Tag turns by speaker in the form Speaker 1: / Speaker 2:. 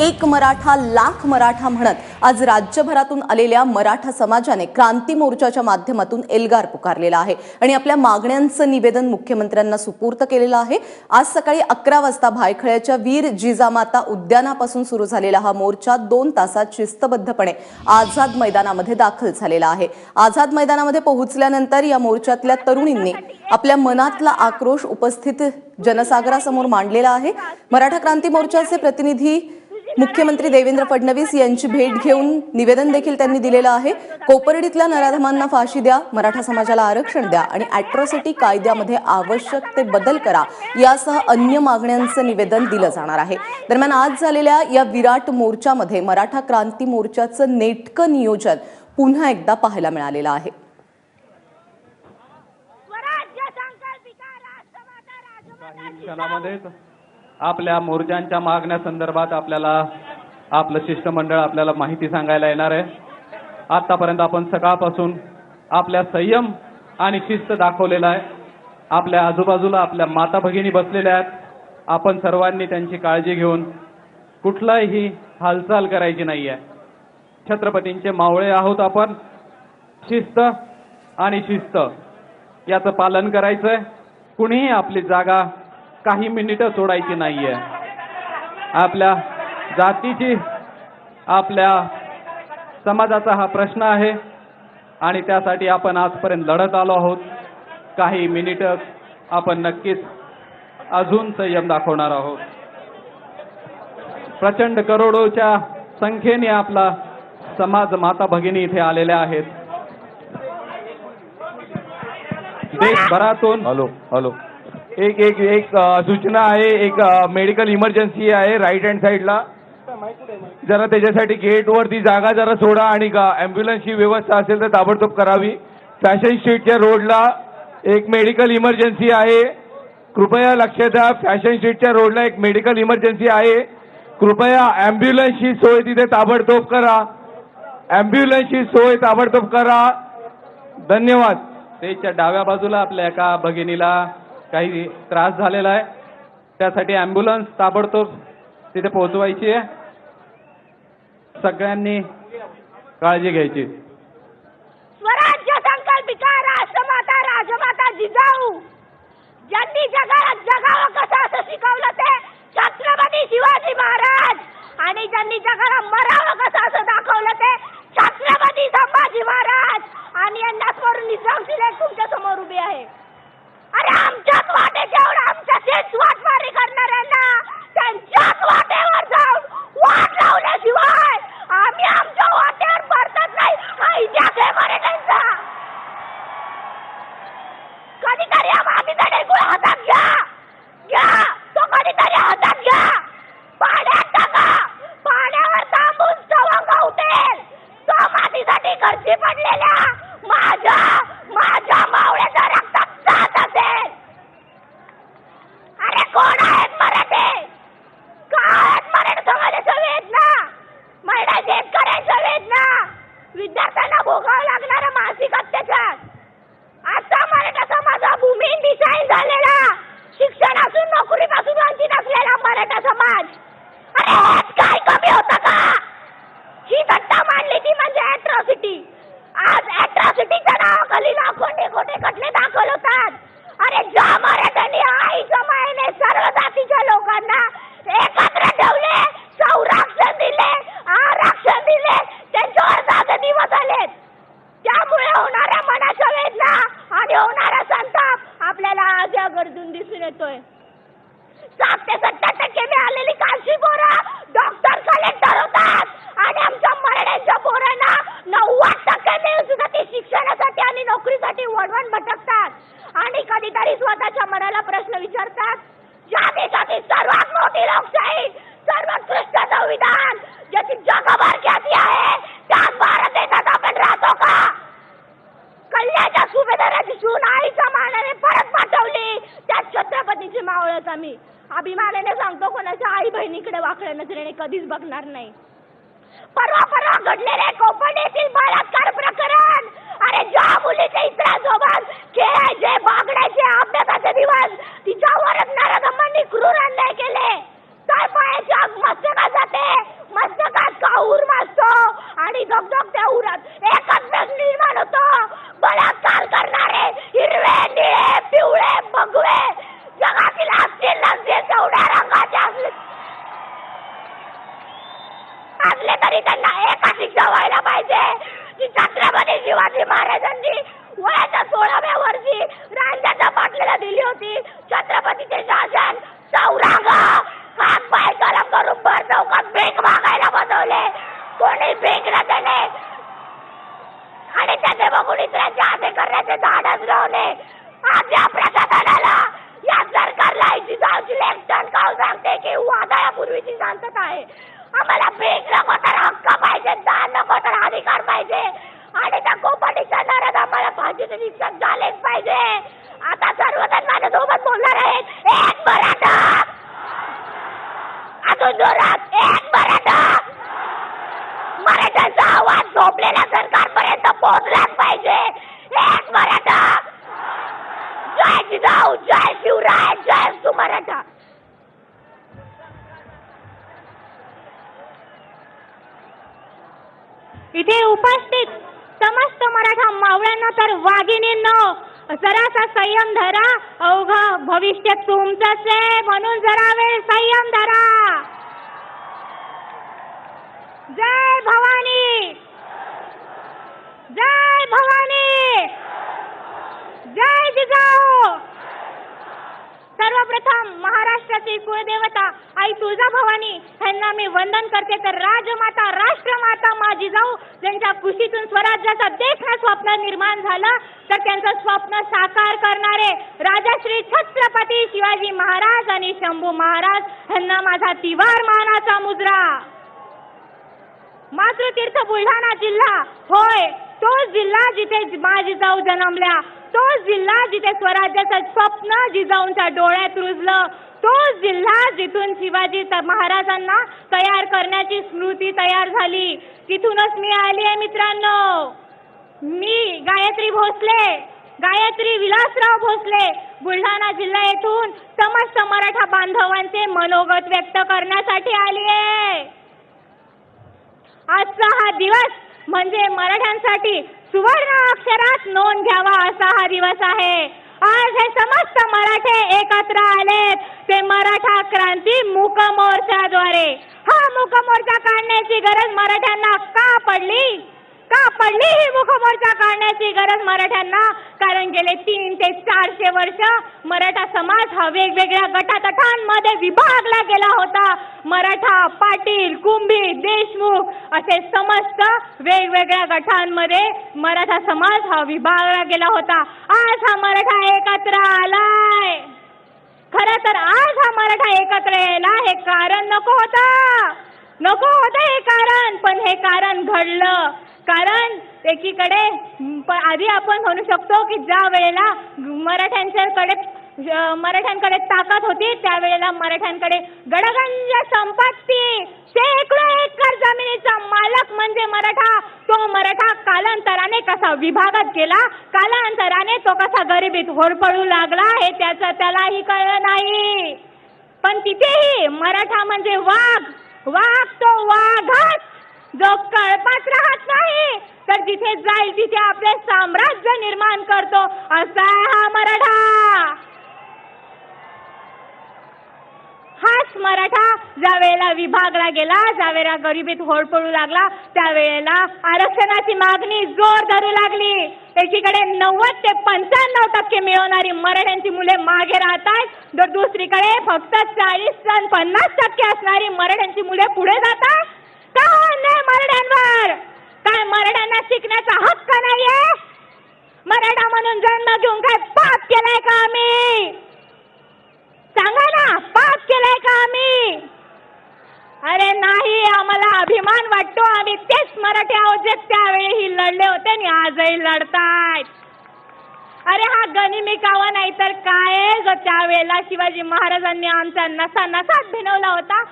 Speaker 1: एक मराठा लाख मराठा म्हणत आज राज्यभरातून आलेल्या मराठा समाजाने क्रांती मोर्चाच्या माध्यमातून एल्गार पुकारलेला आहे. आणि आपल्या मागण्यांचं निवेदन मुख्यमंत्र्यांना सुपूर्त केलेलं आहे. आज सकाळी अकरा वाजता भायखळ्याच्या वीर जिजामाता उद्यानापासून सुरू झालेला हा मोर्चा दोन तासात शिस्तबद्धपणे आझाद मैदानामध्ये दाखल झालेला आहे. आझाद मैदानामध्ये पोहोचल्यानंतर या मोर्चातल्या तरुणींनी आपल्या मनातला आक्रोश उपस्थित जनसागरासमोर मांडलेला आहे. मराठा क्रांती मोर्चाचे प्रतिनिधी मुख्यमंत्री देवेंद्र फडणवीस यांची भेट घेऊन निवेदन देखील त्यांनी दिलेलं आहे. कोपर्डीतल्या नराधमांना फाशी द्या मराठा समाजाला आरक्षण द्या आणि अॅट्रॉसिटी कायद्यामध्ये आवश्यक ते बदल करा यासह अन्य मागण्यांचं निवेदन दिलं जाणार आहे. दरम्यान आज झालेल्या या विराट मोर्चामध्ये मराठा क्रांती मोर्चाचं नेटकं नियोजन पुन्हा एकदा पाहायला मिळालेलं आहे.
Speaker 2: क्षणामध्येच आपल्या मोर्चांच्या मागण्यासंदर्भात आपल्याला आपलं शिष्टमंडळ आपल्याला माहिती सांगायला येणार आहे. आतापर्यंत आपण सकाळपासून आपल्या संयम आणि शिस्त दाखवलेला आहे. आपल्या आजूबाजूला आपल्या माता भगिनी बसलेल्या आहेत. आपण सर्वांनी त्यांची काळजी घेऊन कुठलाही हालचाल करायची नाही आहे छत्रपतींचे मावळे आहोत आपण. शिस्त आणि शिस्त. याचं पालन करायचंय. कुणीही आपली जागा काही मिनिटं सोडायची नाहीये. आपल्या जातीची आपल्या समाजाचा हा प्रश्न आहे आणि त्यासाठी आपण आजपर्यंत लढत आलो आहोत. काही मिनिटं आपण नक्कीच अजून संयम दाखवणार आहोत. प्रचंड करोडोच्या संख्येने आपला समाज माता भगिनी इथे आलेल्या आहेत. देशभरातून
Speaker 3: हॅलो हॅलो. एक एक एक सूचना आहे एक मेडिकल इमर्जन्सी आहे राईट हँड साईडला जरा त्याच्यासाठी गेटवरती जागा जरा सोडा आणि अँब्युलन्सची व्यवस्था असेल तर ताबडतोब करावी. फॅशन स्ट्रीटच्या रोडला एक मेडिकल इमर्जन्सी आहे. कृपया लक्ष द्या फॅशन स्ट्रीटच्या रोडला एक मेडिकल इमर्जन्सी आहे. कृपया अँब्युलन्सची सोय तिथे ताबडतोब करा. अँब्युलन्सची सोय ताबडतोब करा. धन्यवाद.
Speaker 2: त्याच्या डाव्या बाजूला आपल्या एका भगिनीला काही त्रास झालेला आहे. त्यासाठी ॲम्ब्युलन्स ताबडतोब तिथे पोहोचवायची आहे. सगळ्यांनी काळजी घ्यायची.
Speaker 4: स्वराज्य संकल्पिका राष्ट्रमाता राजमाता जिजाऊ. ज्यांनी जगाला जगावं कसं असं शिकवलं ते छत्रपती शिवाजी महाराज. आणि ज्यांनी जगाला मरावं कसं असं दाखवलं ते छत्रपती संभाजी महाराज. आणि यांना स्मरून निजाम सिलेक्ट तुमच्यासमोर उभी आहे. अरे आमच्याच आमच्या तेच वाटमारी करणाऱ्यांना त्यांच्याच वाटेवर जाऊन वाट लावल्याशिवाय आम्ही आमच्या वाट परतत नाही हा इतिहास आहे मराठ्यांचा कधीतरी हा मातीचा ढेकूळ हातात घ्या घ्या तो कधीतरी हातात घ्या पाण्यात टाका पाण्यावर तांबून चवंग उठेल तो मातीसाठी खर्ची पडलेल्या माझ्या माझ्या मावळ्याच्या रक्तात जात असेल अरे कोण आहेत मराठे काय आहेत मराठा समाजाच्या वेदना महिला शेतकऱ्यांच्या वेदना विद्यार्थ्यांना भोगावं लागणारा मानसिक अत्याचार असा मराठा समाज हा भूमीन दिशाहीन झालेला शिक्षणातून नोकरीपासून वंचित असलेला मराठा समाज. अरे हेच काय कमी होतं का? ही घटना मांडली ती म्हणजे अॅट्रॉसिटी आज अॅट्रॉसिटीच्या नावाखाली लाखो खोटे खटले दाखल होतात. अरे ज्या मराठ्यांनी आईच्या मायेने सर्व जातीच्या लोकांना एक ठेवले संरक्षण दिले आरक्षण दिले त्यांच्यावर जागे दिवस आलेत त्यामुळे होणाऱ्या मनाच्या वेदना आणि होणारा संताप आपल्याला आज या गरजून दिसून येतोय सात ते सत्तर टक्के मिळालेली कालची पोरं डॉक्टर कलेक्टर होतात आणि आमच्या मराठ्यांच्या पोरांना नव्वद टक्के मिळून सुद्धा ते शिक्षणासाठी आणि नोकरीसाठी वळवण भटकतात. आणि कधीतरी स्वतःच्या मनाला प्रश्न विचारतात ज्या देशाची सर्वात मोठी लोकशाही सर्वोत्कृष्ट संविधान ज्याची जगभर ख्याती आहे त्याच भारत देशात आपण राहतो का? कल्याच्या सुभेदाराची सून आईच्या मानाने परत पाठवली. त्या छत्रपतीची मावळत आम्ही अभिमानाने सांगतो कोणाच्या आई बहिणीकडे वाकड्या नजरेने कधीच बघणार नाही. परवा परवा घडलेले कोकण येथील बलात्कार प्रकरण अरे ज्या मुलीच्या इतरांसोबत खेळायचे बागडायचे अभ्यासाचे दिवस तिच्यावरच नराधमांनी क्रूर अन्याय केले तर पायाची आग मस्तकात जाते तरी त्यांना एका शिक्षा व्हायला पाहिजे की छत्रपती शिवाजी महाराजांनी वयाच्या सोळाव्या वर्षी रांजाच्या पाटलीला दिली होती. छत्रपतीचे शासन चौरांग हात पाय गरम करून भर चौकात भीक मागायला बसवले. कोणी भीक न देणे. आणि त्याचे बघून इतरांचे हाते करण्याचे धाडस लावले आपल्या प्रशासनाला या सरकारला याची जाऊची लेखन काव सांगते की वादळापूर्वीची शांतता आहे. आम्हाला भीक नको तर हक्क पाहिजे दान नको तर अधिकार पाहिजे. आणि त्या आम्हाला फाशीचे झालेच पाहिजे. आता सर्वजण माझ्यासोबत बोलणार आहेत. एक मराठा! अजून जोरात. एक मराठा! मराठ्याचा आवाज झोपलेल्या सरकारपर्यंत पोहोचलाच पाहिजे. एक मराठा! जय जिजाऊ जय शिवराय जय तू मराठा!
Speaker 5: इथे उपस्थित समस्त मराठा मावळ्यांना तर वाघिणींनो जरासा संयम धरा. अवघ भविष्य तुमचंच आहे म्हणून जरा वेळ संयम धरा. जय भवानी. जय भवानी. जय जिजाऊ. सर्वप्रथम महाराष्ट्राची कुळदेवता आई तुळजाभवानी यांना मी वंदन करते. तर राजमाता राष्ट्रमाता माझी जाऊ ज्यांच्या कुशीतून स्वराज्याचं देखणं स्वप्न निर्माण झालं तर त्यांचं स्वप्न साकार करणारे राजाश्री छत्रपती शिवाजी महाराज आणि शंभू महाराज यांना माझा तिवार मानाचा मुजरा. मातृतीर्थ बुलढाणा जिल्हा होय तोच जिल्हा जिथे माझी जाऊ जन्मल्या तोच जिल्हा जिथे स्वराज्याचं स्वप्न जिजाऊंच्या डोळ्यात रुजलं तोच जिल्हा जिथून शिवाजी महाराजांना तयार करण्याची स्मृती तयार झाली. तिथूनच मी आली आहे मित्रांनो. मी गायत्री भोसले गायत्री विलासराव भोसले बुलढाणा जिल्हा येथून समस्त मराठा बांधवांचे मनोगत व्यक्त करण्यासाठी आली आहे. आजचा हा दिवस म्हणजे मराठ्यांसाठी सुवर्ण अक्षरात नोंद घ्यावा असा हा दिवस आहे. आज हे समस्त मराठे एकत्र आलेत. ते मराठा क्रांती मूक मोर्चाद्वारे हा मूक मोर्चा काढण्याची गरज मराठ्यांना का पडली? का पडली ही मुखमोर्चा काढण्याची गरज मराठ्यांना. कारण गेले तीन ते चारशे वर्ष मराठा समाज हा वेगवेगळ्या गटातटांमध्ये विभागला गेला होता. मराठा पाटील कुंभी देशमुख असे समस्त वेगवेगळ्या गटांमध्ये मराठा समाज हा विभागला गेला होता. आज हा मराठा एकत्र आलाय. खरं तर आज हा मराठा एकत्र यायला हे कारण नको होतं. नको होतं हे कारण पण हे कारण घडलं. कारण एकीकडे आधी आपण म्हणू शकतो की ज्या वेळेला मराठ्यांच्याकडे मराठ्यांकडे ताकद होती त्यावेळेला मराठ्यांकडे गडगंज संपत्ती. शेकडो एकर जमिनीचा मालक म्हणजे मराठा. तो मराठा कालांतराने कसा विभागात गेला कालांतराने तो कसा गरिबीत होरपळू लागला हे त्याचं त्यालाही कळलं नाही. पण तिथेही मराठा म्हणजे वाघ. वाघ तो वाघच जो कळपात राहत नाही तर जिथे जाईल तिथे आपले साम्राज्य निर्माण करतो. असा आहे हा मराठा. हाच मराठा. ज्या वेळेला विभागला गेला ज्या वेळेला गरिबीत होडपडू लागला त्यावेळेला आरक्षणाची मागणी जोर धरू लागली. एकीकडे नव्वद ते पंच्याण्णव टक्के मिळवणारी मराठ्यांची मुले मागे राहत आहेत तर दुसरीकडे फक्त चाळीस पन्नास टक्के असणारी मराठ्यांची मुले पुढे जात का अन्याय मराठ्यांवर? काय मराठ्यांना शिकण्याचा हक्क नाहीये? मराठा म्हणून जन्म घेऊन काय पाप केलाय का आम्ही? सांगा ना पाप केलाय का आम्ही? अरे नाही आम्हाला अभिमान वाटतो. आम्ही तेच मराठी आहोत जे त्यावेळीही लढले होते आणि आजही लढतायत. अरे हा गनिमी कावा नाही तर काय? जो त्यावेळेला शिवाजी महाराजांनी आमचा नसा नसात भिनवला होता.